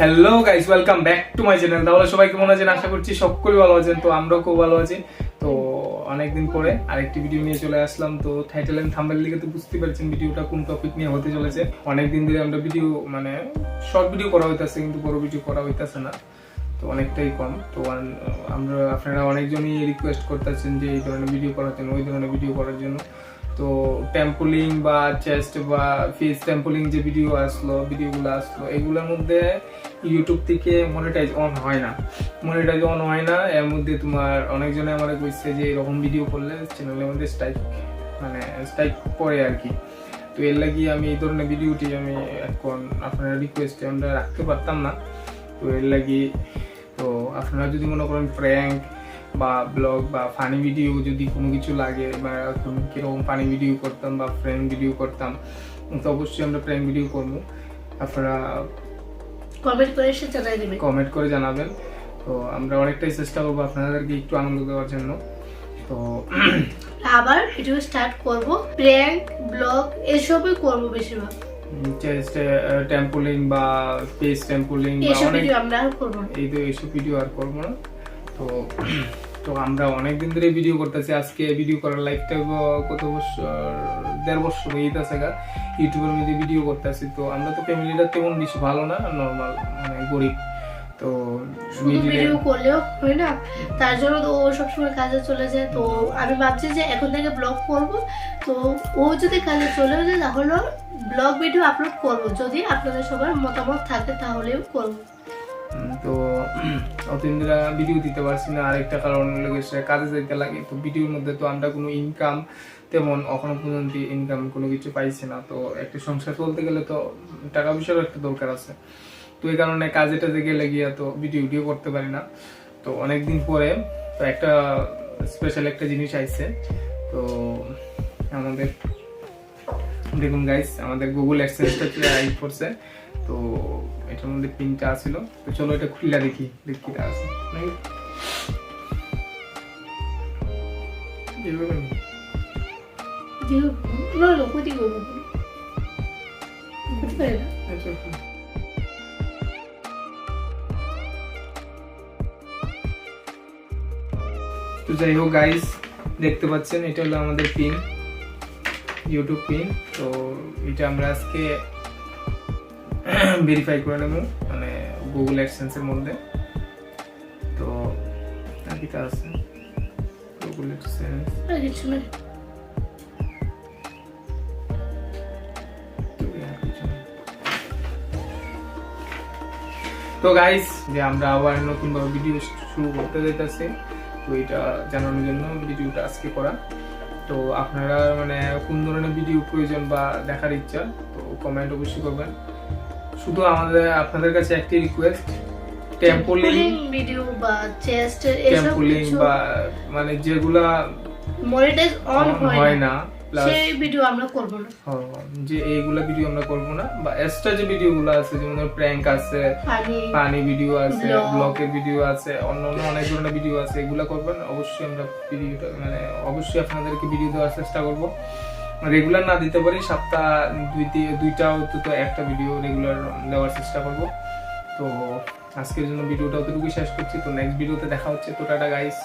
Hello guys welcome back to my channel তাহলে সবাই কেমন আছেন? আশা করছি সকলেই ভালো আছেন, তো আমরাও খুব ভালো আছি। তো অনেকদিন পরে আরেকটি ভিডিও নিয়ে চলে আসলাম। তো টাইটেল এন্ড থাম্বনেল লিখে তো বুঝতে পারছেন ভিডিওটা কোন টপিক নিয়ে হতে চলেছে। অনেকদিন ধরে আমরা ভিডিও মানে শর্ট ভিডিও করা হইতাছে, কিন্তু বড় ভিডিও করা হইতাছে না। তো অনেকটাই কম। তো আমরা, আপনারা অনেকজনই রিকোয়েস্ট করতেছেন যে এই ধরনের ভিডিও করার জন্য, ওই ধরনের ভিডিও করার জন্য। তো টেম্পলিং বা চেস্ট বা ফেস টেম্পলিং যে ভিডিও আসলো ভিডিওগুলো আসলো, এগুলোর মধ্যে ইউটিউব থেকে মনিটাইজ অন হয় না। মনিটাইজ অন হয় না, এর মধ্যে তোমার অনেকজনে আমার কইছে যে এরকম ভিডিও করলে চ্যানেলের মধ্যে স্ট্রাইক মানে স্ট্রাইক পড়ে আর কি। তো এর লাগি আমি এই ধরনের ভিডিওটি আমি এখন আপনারা রিকোয়েস্টে আমরা রাখতে পারতাম না। তো এর লাগি, তো আপনারা যদি মনে করেন প্র্যাঙ্ক বা ব্লগ বা ফানি ভিডিও যদি কোনো কিছু লাগে বা কীরকম ফানি ভিডিও করতাম বা ফ্রেন্ড ভিডিও করতাম তো অবশ্যই আমরা প্র্যাঙ্ক ভিডিও করব। আপনারা কমেন্ট করে এসে জানাই দেবে। কমেন্ট করে জানাবেন। তো আমরা অনেকটাই চেষ্টা করব আপনাদেরকে একটু আনন্দ দেওয়ার জন্য। তো আবার ভিডিও স্টার্ট করব। প্র্যাঙ্ক ব্লগ এসবই করব বেশিরভাগ। টেম্পলিং বা ফেস টেম্পলিং বা অনেক আমরা আর করব না। এই তো এইসব ভিডিও আর করব না। তো তো আমরা অনেকদিন ধরে ভিডিও করতেছি। আজকে ভিডিও করার লাইফটা কত বছর? দেড় বছর হয়ে গেছে গা ইউটিউবের মধ্যে ভিডিও করতেছি। তো আমরা তো ফ্যামিলিটা তেমন বেশি ভালো না নর্মাল মানে গরিব। তো ভিডিও করলেও হয় না তার জন্য তো ও সবসময় কাজে চলে যায়। তো আমি ভাবছি যে এখন থেকে ব্লগ করব। তো ও যদি কাজে চলে যায় তাহলে ব্লগ ভিডিও আপলোড করব। যদি আপনাদের সবার মতামত থাকে তাহলেও করব। তো ধরে ভিডিও দিতে পারছি না, আরেকটা কারণ লেগেছে কাজে যেতে লাগে। তো ভিডিওর মধ্যে তো আমরা কোনো ইনকাম তেমন এখনও পর্যন্ত ইনকাম কোনো কিছু পাইছি না। তো একটা সংসার চলতে গেলে তো টাকা পয়সারও একটা দরকার আছে। তো এই কারণে কাজে টাজে গেলে গিয়া তো ভিডিও ভিডিও করতে পারি না। তো অনেকদিন পরে তো একটা স্পেশাল একটা জিনিস আইছে। তো আমাদের, দেখুন গাইস আমাদের গুগল অ্যাক্সেসটা আই করছে তো এটার মধ্যে পিনটা আছিল তো চলো এটা খুললা দেখি দেখি কিটা আছে নাকি? এভাবে না। না না ক্ষতি করব না। ক্ষতি করে না আচ্ছা, আচ্ছা। তো যাই হোক গাইস দেখতে পাচ্ছেন এটা হলো আমাদের পিন ইউটিউব পিন তো এটা আমরা আজকে ভেরিফাই করে নেব মানে গুগল অ্যাডসেন্সের মধ্যে। তো আর কি কাজ আছে? গুগল অ্যাডসেন্স আর কিছু না তো গাইস যে আমরা আবার নতুন ভাবে ভিডিও শুরু করতে যাইতেছি তো এটা জানানোর জন্য ভিডিওটা আজকে করা। তো আপনারা মানে কোন ধরনের ভিডিও প্রয়োজন বা দেখার ইচ্ছা তো কমেন্ট অবশ্যই করবেন। শুধু আমাদের আপনাদের কাছে একটি রিকোয়েস্ট টেম্পোলিং ভিডিও বা চেস্ট এসব কিছু বা মানে যেগুলা মনিটাইজ অন হয় হয় না না সেই ভিডিও আমরা করব না। যে এইগুলা ভিডিও আমরা করব না বা এক্সট্রা যে ভিডিওগুলো আছে যেমন প্র্যাঙ্ক আছে পানি ভিডিও আছে. ব্লগের ভিডিও আছে অন্য অন্য অনেক ধরনের ভিডিও আছে এগুলো করবেন অবশ্যই আমরা ভিডিওটা মানে অবশ্যই আপনাদেরকে ভিডিও দেওয়ার চেষ্টা করব। রেগুলার না দিতে পারি সপ্তাহ দুই দুইটা অন্তত একটা ভিডিও রেগুলার দেওয়ার চেষ্টা করব। তো আজকের জন্য ভিডিওটা অতটুকুই শেষ করছি। তো নেক্সট ভিডিওতে দেখা হচ্ছে। তো টাটা গাইস